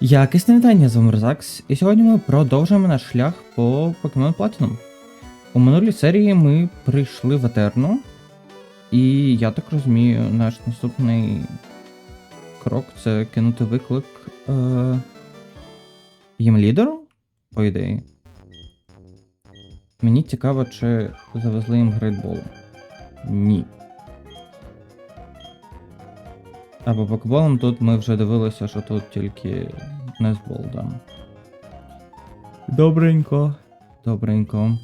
Якісне вітання з вами Розакс, і сьогодні ми продовжуємо наш шлях по Pokemon Platinum. У минулій серії ми прийшли в Етерну, і я так розумію, наш наступний крок це кинути виклик е- їм лідеру, по ідеї. Мені цікаво, чи завезли їм грейдболу. Ні. А по покеболам тут ми вже дивилися, що тут тільки Незбол, да. Добренько. Добренько.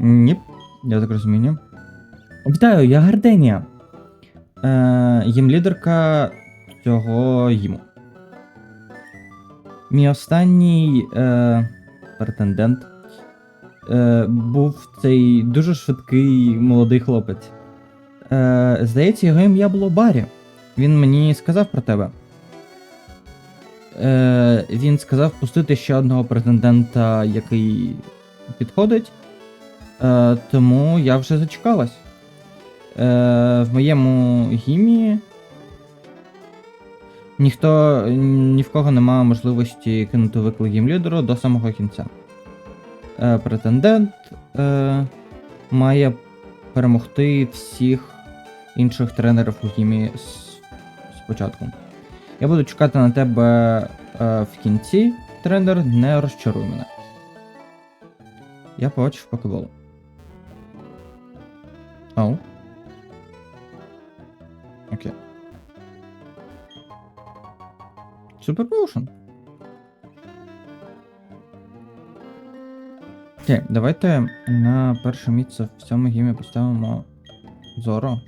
Ні, я так розумію. Вітаю, я Гарденія. Е, їм лідерка цього їму. Мій останній е, претендент е, був цей дуже швидкий молодий хлопець. Е, здається, його ім'я було Барі. Він мені сказав про тебе. Е, він сказав пустити ще одного претендента, який підходить. Е, тому я вже зачекалась. Е, в моєму гімі ніхто ні в кого немає можливості кинути виклик гімлідеру до самого кінця. Е, претендент е, має перемогти всіх інших тренерів у гімі с- спочатку. Я буду чекати на тебе е, в кінці. Тренер, не розчаруй мене. Я побачив покебол. Ау. Окей. Супер Potion. Окей, давайте на перше місце в цьому гімі поставимо Зоро,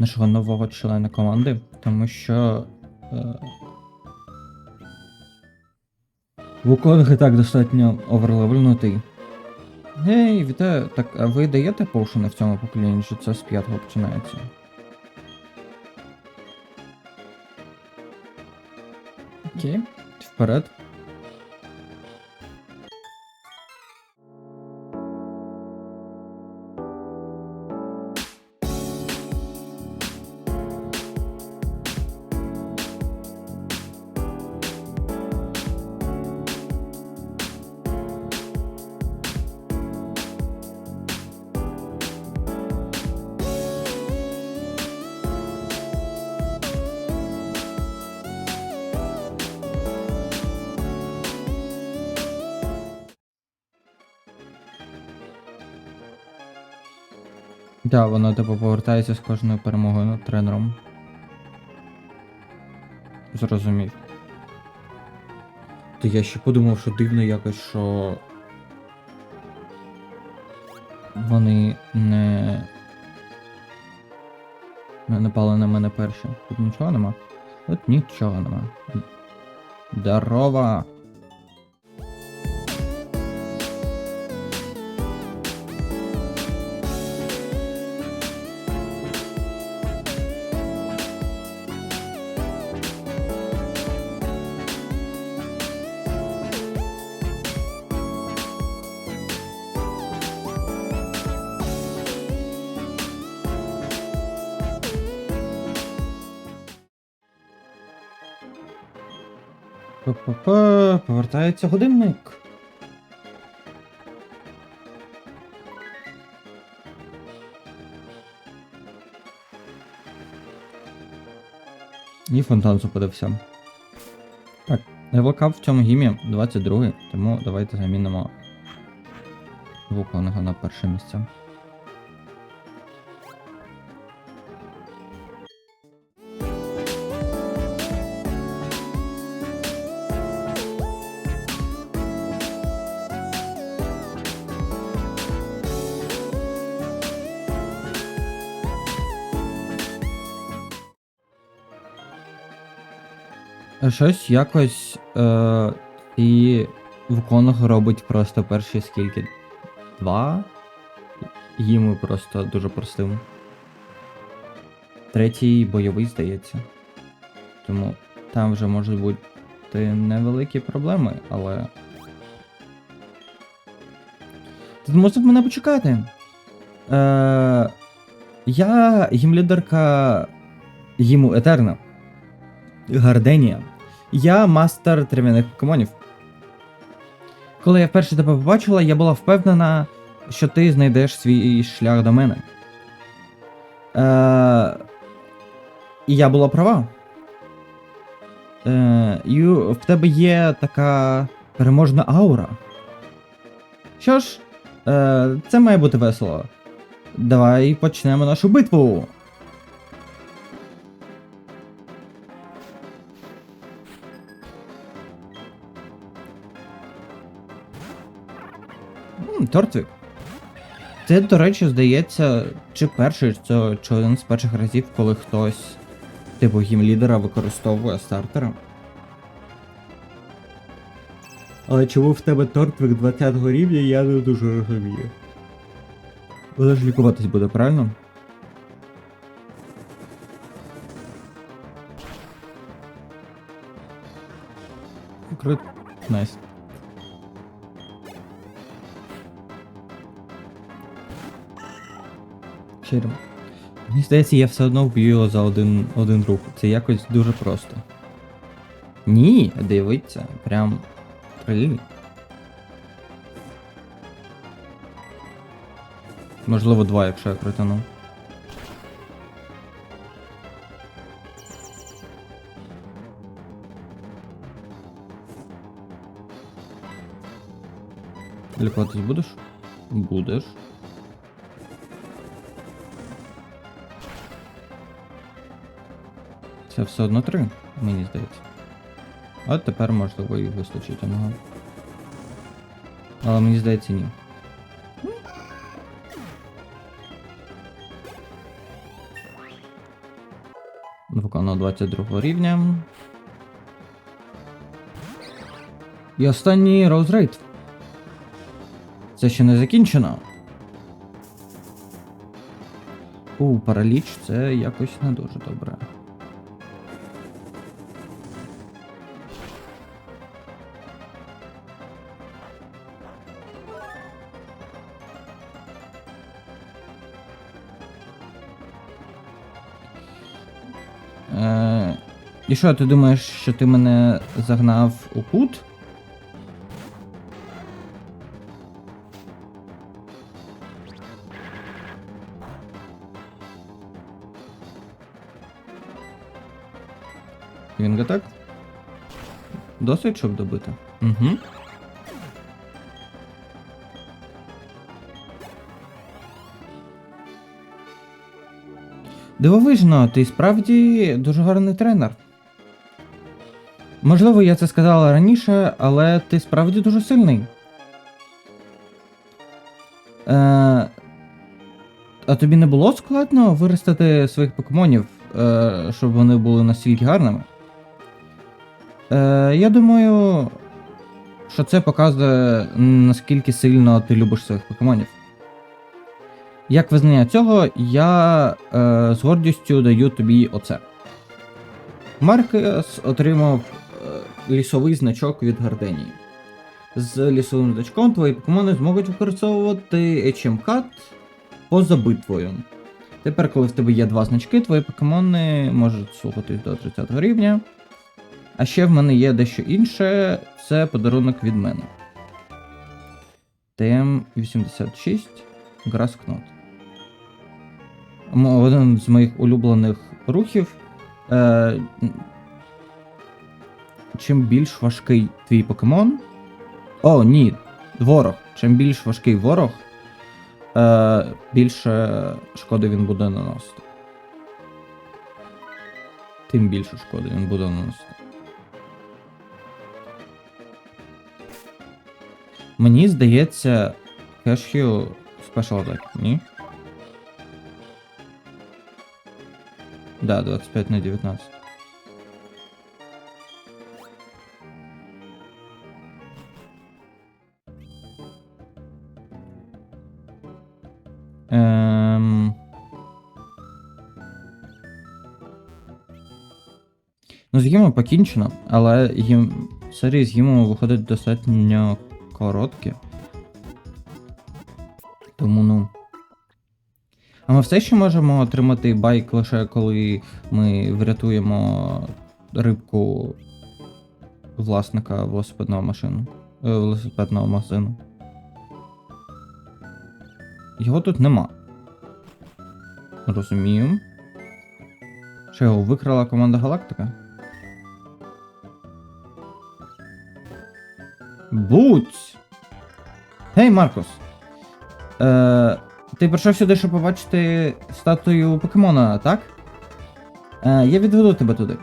нашого нового члена команди, тому що. Е... Вуконг і так достатньо оверлевельнутий. Гей, вітаю. Так, а ви даєте поушени в цьому поколінні, чи це з п'ятого починається? Окей, вперед. Да, воно типу повертається з кожною перемогою над тренером. Зрозумів. То я ще подумав, що дивно якось, що. Вони не. Не напали на мене перші. Тут нічого нема? Тут нічого нема. Здорова! Па-па-па, повертається годинник. І фонтан зупинився. Так, левелкап в цьому гімі 22, тому давайте замінимо Вуконга на перше місце. Щось якось е, і Вуконг робить просто перші скільки? Два? Їм просто дуже простим. Третій бойовий, здається. Тому там вже можуть бути невеликі проблеми, але. Ти мусив мене почекати. Е, я гімлідерка Їму Етерна. Гарденія. Я мастер трав'яних покемонів. Коли я вперше тебе побачила, я була впевнена, що ти знайдеш свій шлях до мене. Е, і я була права. Е, і в тебе є така переможна аура. Що ж, е, це має бути весело. Давай почнемо нашу битву. М, Тортвік. Це, до речі, здається, чи перший, це, чи один з перших разів, коли хтось, типу гімлідера, використовує стартера. Але чому в тебе Тортвік 20 рівня, я не дуже розумію. Буде ж лікуватись буде, правильно? Крит. Найс. Щиро. Мені здається, я все одно вб'ю його за один, один рух. Це якось дуже просто. Ні, дивіться, прям три. Можливо, два, якщо я крутану. Лікуватись будеш? Будеш. Це все одно три, мені здається. От тепер можливо і вистачить одного. Але мені здається, ні. Вулкану 22 рівня. І останній роузрейд. Це ще не закінчено. У, параліч це якось не дуже добре. І що, ти думаєш, що ти мене загнав у кут? Він так? Досить, щоб добити? Угу. Дивовижно, ти справді дуже гарний тренер. Можливо, я це сказала раніше, але ти справді дуже сильний. Е, а тобі не було складно виростити своїх покемонів, е, щоб вони були настільки гарними? Е, я думаю, що це показує, наскільки сильно ти любиш своїх покемонів. Як визнання цього, я е, з гордістю даю тобі оце. Маркес отримав лісовий значок від Гарденії. З лісовим значком твої покемони зможуть використовувати HM-кат поза битвою. Тепер, коли в тебе є два значки, твої покемони можуть слухатись до 30 рівня. А ще в мене є дещо інше, це подарунок від мене. ТМ86 Граскнот. Один з моїх улюблених рухів. Чим більш важкий твій покемон. О, ні, ворог. Чим більш важкий ворог, е, більше шкоди він буде наносити. Тим більше шкоди він буде наносити. Мені здається, Кешхіл Special Attack, ні? Да, 25 на 19. Ем... Ну, з гімом покінчено, але гім... серії з гімом виходить достатньо короткі. Тому ну. А ми все ще можемо отримати байк лише коли ми врятуємо рибку власника велосипедного машину. е, велосипедного магазину. Його тут нема. Розумію. Що його викрала команда Галактика? Будь! Гей, Маркус! Е, ти прийшов сюди, щоб побачити статую покемона, так? Е, я відведу тебе туди.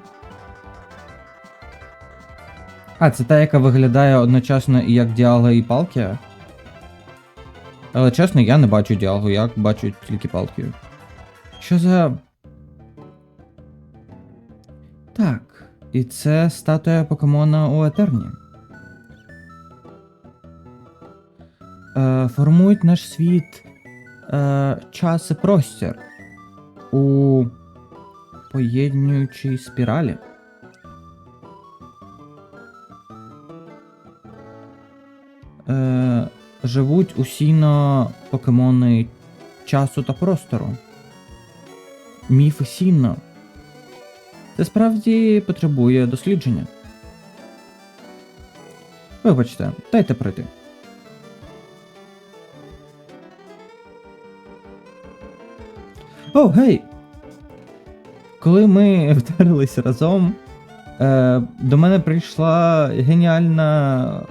А, це та, яка виглядає одночасно і як Діалга, і Палкія? Але чесно, я не бачу Діалгу, я бачу тільки Палкію. Що за. Так, і це статуя покемона у Етерні. Е, формують наш світ е, час і простір у поєднуючій спіралі. Е, живуть усіно покемони часу та простору. Міфи Сінно. Це справді потребує дослідження. Вибачте, дайте пройти. О, гей! Коли ми вдарились разом, е, до мене прийшла геніальна.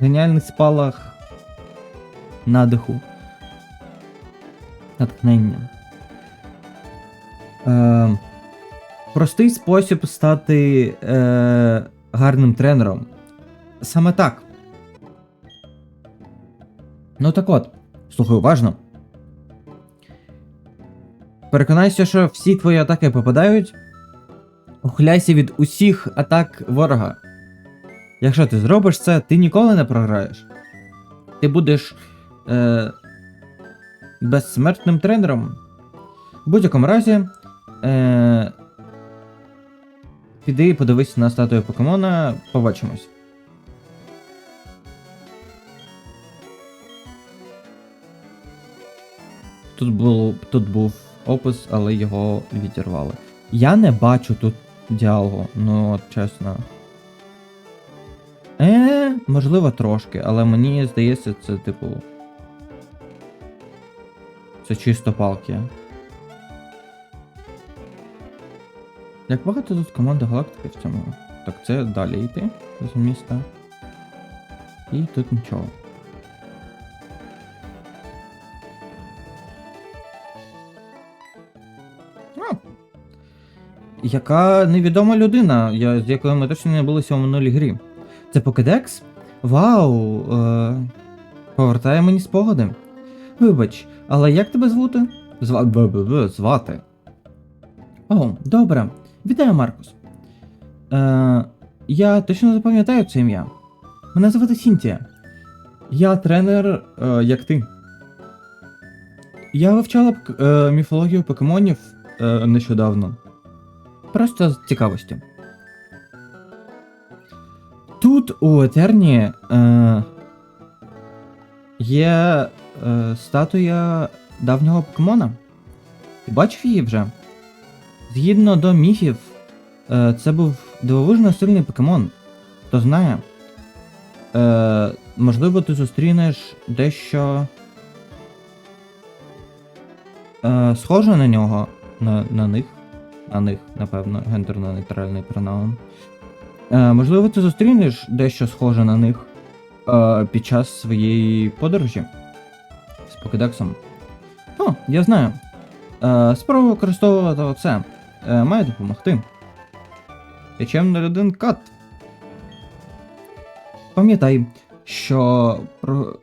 геніальний спалах надиху. Натхнення. Е, простий спосіб стати е, гарним тренером. Саме так. Ну так от, слухай уважно. Переконайся, що всі твої атаки попадають. Ухиляйся від усіх атак ворога. Якщо ти зробиш це, ти ніколи не програєш. Ти будеш е, безсмертним тренером. В будь-якому разі. Е, піди і подивись на статую покемона, побачимось. Тут був, тут був опис, але його відірвали. Я не бачу тут діалогу, ну от чесно. Е, можливо, трошки, але мені здається, це типу. Це чисто палки. Як багато тут команди галактики в цьому? Так це далі йти з міста. І тут нічого. А. Яка невідома людина, я, з якою ми точно не билися у минулій грі. Це Покедекс? Вау! Е, повертає мені спогади. Вибач, але як тебе звути? Зва... б-б-б, звати. О, добре. Вітаю, Маркус. Е, я точно запам'ятаю це ім'я. Мене звати Сінтія. Я тренер, е, як ти. Я вивчала е, міфологію покемонів е, нещодавно. Просто з цікавості. Тут у Етерні е, є е, статуя давнього покемона. Ти бачив її вже? Згідно до міфів, е, це був дивовижно сильний покемон. Хто знає. Е, можливо, ти зустрінеш дещо е, схоже на нього, на, на них. На них, напевно, гендерно-нейтральний пронаун. Е, можливо, ти зустрінеш дещо схоже на них е, під час своєї подорожі з покедексом. О, я знаю. Е, спробуй використовувати оце. Е, має допомогти. HM01 кат. Пам'ятай, що про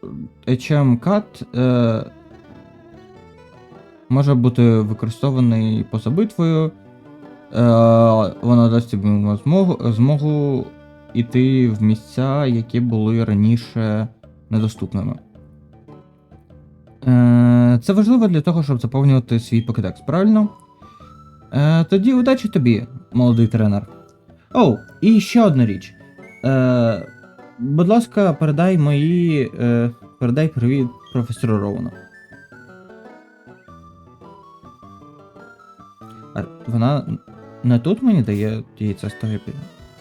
HM кат е, може бути використований поза битвою. Е, вона дасть тобі змогу, змогу йти в місця, які були раніше недоступними. Е, це важливо для того, щоб заповнювати свій покедекс, правильно? Е, тоді удачі тобі, молодий тренер. Оу, і ще одна річ. Е, будь ласка, передай мої. Передай привіт професору Роуну. вона не тут мені дає яйця з того пі-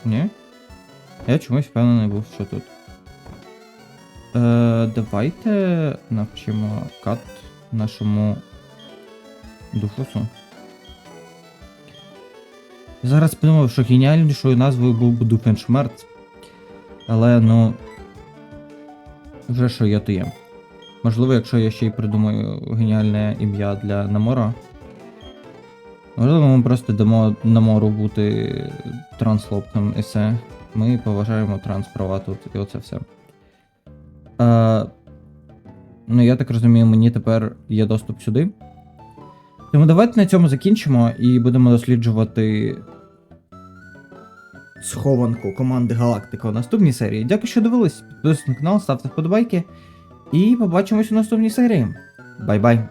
Ні? Я чомусь впевнений був, що тут. Е, давайте навчимо кат нашому дуфусу. Зараз подумав, що геніальнішою назвою був би Дуфеншмерц. Але ну. Вже що є, то є. Можливо, якщо я ще й придумаю геніальне ім'я для Намора. Можливо, ми просто дамо Намору бути транслоптом і все. Ми поважаємо трансправа тут і оце все. Е, ну, я так розумію, мені тепер є доступ сюди. Тому давайте на цьому закінчимо і будемо досліджувати схованку команди Галактика у наступній серії. Дякую, що дивились. Підписуйтесь на канал, ставте вподобайки. І побачимось у наступній серії. Бай-бай!